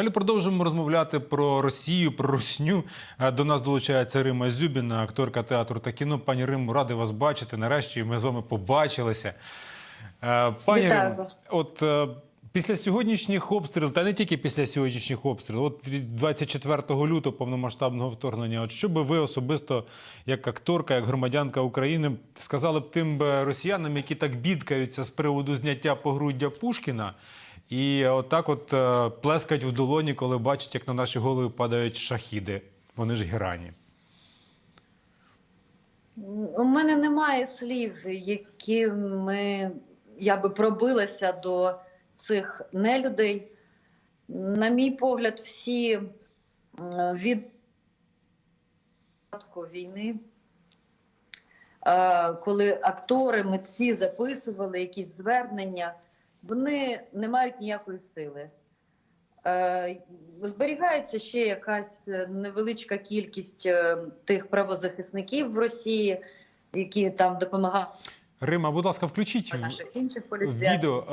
Далі продовжуємо розмовляти про Росію, про Русню. Е, До нас долучається Рима Зюбіна, акторка театру та кіно. Пані Риму, радий вас бачити. Нарешті ми з вами побачилися. Е, Пані Вітаю от е, після сьогоднішніх обстрілів, та не тільки після сьогоднішніх обстрілів, от від 24 лютого повномасштабного вторгнення, от що би ви особисто, як акторка, як громадянка України, сказали б тим росіянам, які так бідкаються з приводу зняття погруддя Пушкіна, і отак от е, плескають в долоні, коли бачать, як на наші голови падають шахіди. Вони ж герані. У мене немає слів, якими я би пробилася до цих нелюдей. На мій погляд, всі е, від початку війни, е, коли актори, митці записували якісь звернення, вони не мають ніякої сили. Е, Зберігається ще якась невеличка кількість е, тих правозахисників в Росії, які там допомагають Рима, будь ласка, включіть відео.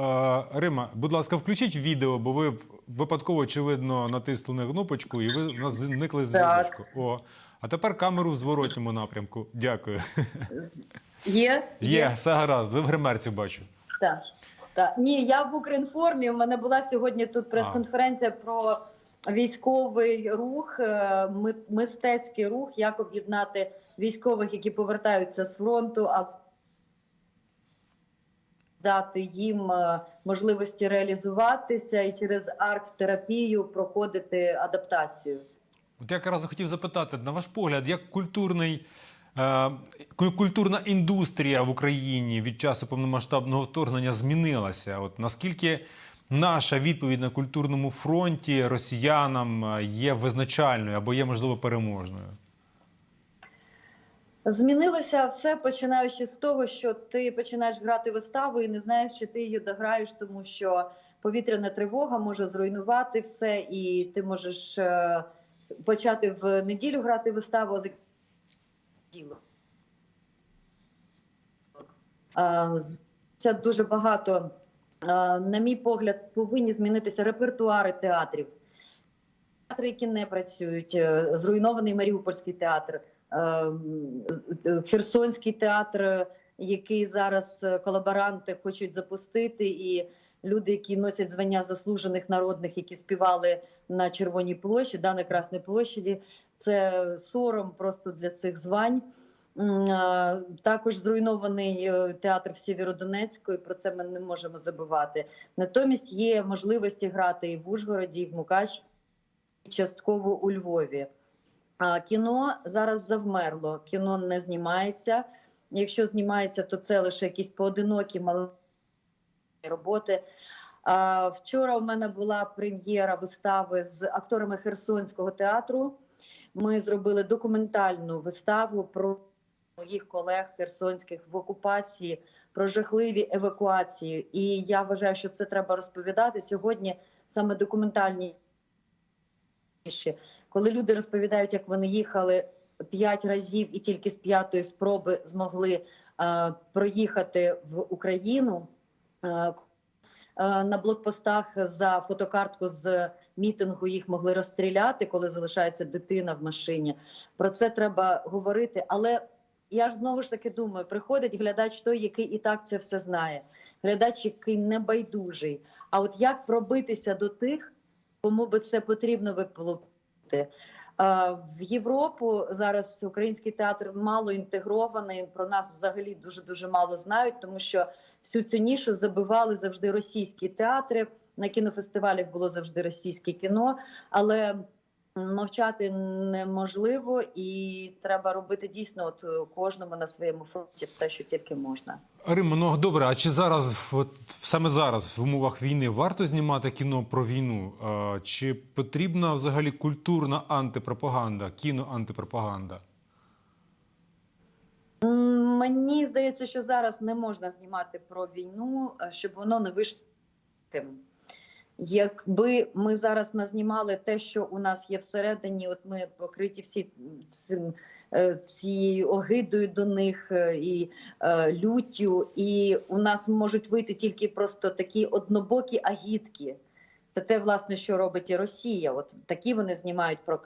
Е, Рима, будь ласка, включіть відео, бо ви випадково, очевидно, натиснули на кнопочку і ви нас зникли з зв'язку. О, а тепер камеру в зворотньому напрямку. Дякую. Є? Є, все гаразд. Ви в гримерці бачу. Так. Так. Ні, я в Укрінформі. У мене була сьогодні тут прес-конференція про військовий рух, е, мистецький рух, як об'єднати військових, які повертаються з фронту, а дати їм е, можливості реалізуватися і через арт-терапію проходити адаптацію. От я якраз хотів запитати, на ваш погляд, як культурний. Е, ку- Культурна індустрія в Україні від часу повномасштабного вторгнення змінилася. От наскільки наша відповідь на культурному фронті росіянам е, є визначальною або є можливо переможною? Змінилося все починаючи з того, що ти починаєш грати виставу і не знаєш, чи ти її дограєш, тому що повітряна тривога може зруйнувати все, і ти можеш е, почати в неділю грати виставу, а діло. Е, Це дуже багато. Е, На мій погляд, повинні змінитися репертуари театрів. Театри, які не працюють, е, зруйнований Маріупольський театр, Херсонський театр, який зараз колаборанти хочуть запустити, і люди, які носять звання заслужених народних, які співали на Червоній площі, да, на Красній площаді, це сором просто для цих звань. Також зруйнований е, театр в Сєвєродонецьку, і про це ми не можемо забувати. Натомість є можливості грати і в Ужгороді, і в Мукачеві, і частково у Львові. А кіно зараз завмерло, кіно не знімається. Якщо знімається, то це лише якісь поодинокі маленькі роботи. Вчора у мене була прем'єра вистави з акторами Херсонського театру. Ми зробили документальну виставу про моїх колег херсонських в окупації, про жахливі евакуації. І я вважаю, що це треба розповідати сьогодні. Саме документальні коли люди розповідають, як вони їхали п'ять разів і тільки з п'ятої спроби змогли е, проїхати в Україну. Е, е, на блокпостах за фотокартку з мітингу їх могли розстріляти, коли залишається дитина в машині. Про це треба говорити. Але я ж знову ж таки думаю, приходить глядач той, який і так це все знає. Глядач, який не байдужий. А от як пробитися до тих, кому би це потрібно виплати? В Європу зараз український театр мало інтегрований. Про нас взагалі дуже дуже мало знають, тому що всю цю нішу забивали завжди російські театри. На кінофестивалях було завжди російське кіно, але мовчати неможливо, і треба робити дійсно от кожному на своєму фронті все, що тільки можна. Рима, ну добре, а чи зараз, от, саме зараз, в умовах війни, варто знімати кіно про війну? А, чи потрібна взагалі культурна антипропаганда, кіноантипропаганда? Мені здається, що зараз не можна знімати про війну, е, щоб воно не вийшло. таким. Якби ми зараз назнімали те, що у нас є всередині, от ми покриті всі цим е, цією огидою до них е, і е, люттю, і у нас можуть вийти тільки просто такі однобокі агітки. Це те, власне, що робить і Росія. От такі вони знімають про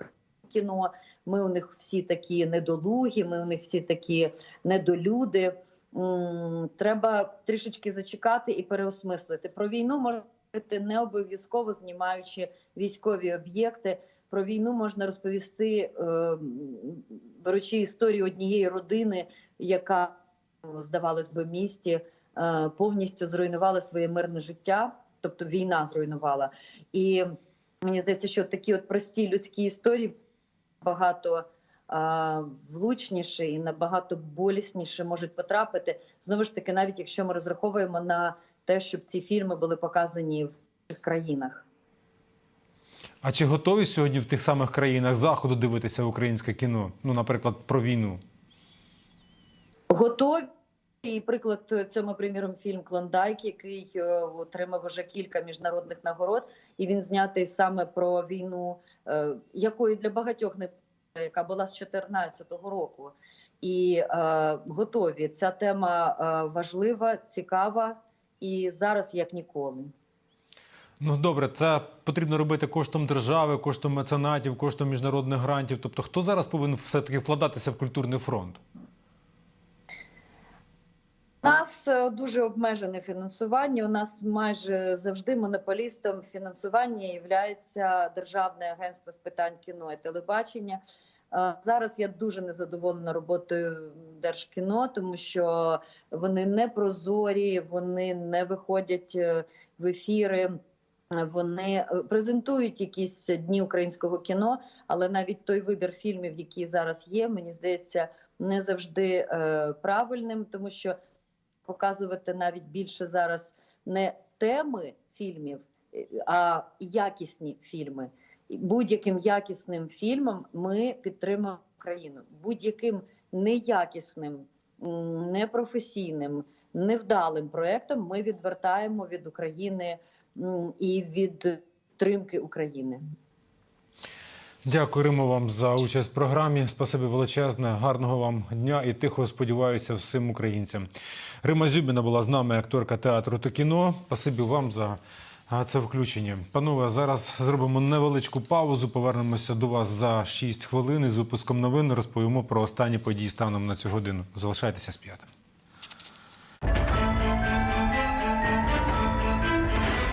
кіно. Ми у них всі такі недолугі, ми у них всі такі недолюди. М, Треба трішечки зачекати і переосмислити. Про війну можна не обов'язково знімаючи військові об'єкти. Про війну можна розповісти, е, беручи історію однієї родини, яка здавалось би, місті е, повністю зруйнувала своє мирне життя, тобто війна зруйнувала. І мені здається, що такі от прості людські історії багато е, влучніше і набагато болісніше можуть потрапити. Знову ж таки, навіть якщо ми розраховуємо на те, щоб ці фільми були показані в країнах. А чи готові сьогодні в тих самих країнах заходу дивитися українське кіно? Ну, наприклад, про війну? Готові. І приклад цьому, приміром, фільм Клондайк, який е, отримав вже кілька міжнародних нагород, і він знятий саме про війну, е, якої для багатьох не яка була з 2014 року. І е, готові. Ця тема е, важлива, цікава і зараз як ніколи. Ну добре, це потрібно робити коштом держави, коштом меценатів, коштом міжнародних грантів. Тобто, хто зараз повинен все-таки вкладатися в культурний фронт? У нас е, дуже обмежене фінансування. У нас майже завжди монополістом фінансування є Державне агентство з питань кіно і телебачення. Зараз я дуже незадоволена роботою Держкіно, тому що вони не прозорі, вони не виходять е, в ефіри. Вони е, презентують якісь дні українського кіно, але навіть той вибір фільмів, який зараз є, мені здається, не завжди е, правильним, тому що показувати навіть більше зараз не теми фільмів, е, а якісні фільми. Будь-яким якісним фільмом ми підтримуємо Україну. Будь-яким неякісним, непрофесійним, невдалим проектом ми відвертаємо від України і від підтримки України. Дякую, Римо, вам за участь в програмі. Спасибі величезне, гарного вам дня і тихо сподіваюся всім українцям. Рима Зюбіна була з нами, акторка театру та кіно. Спасибі вам за це включення. Панове, зараз зробимо невеличку паузу. Повернемося до вас за 6 хвилин. І з випуском новин розповімо про останні події станом на цю годину. Залишайтеся з п'ятим.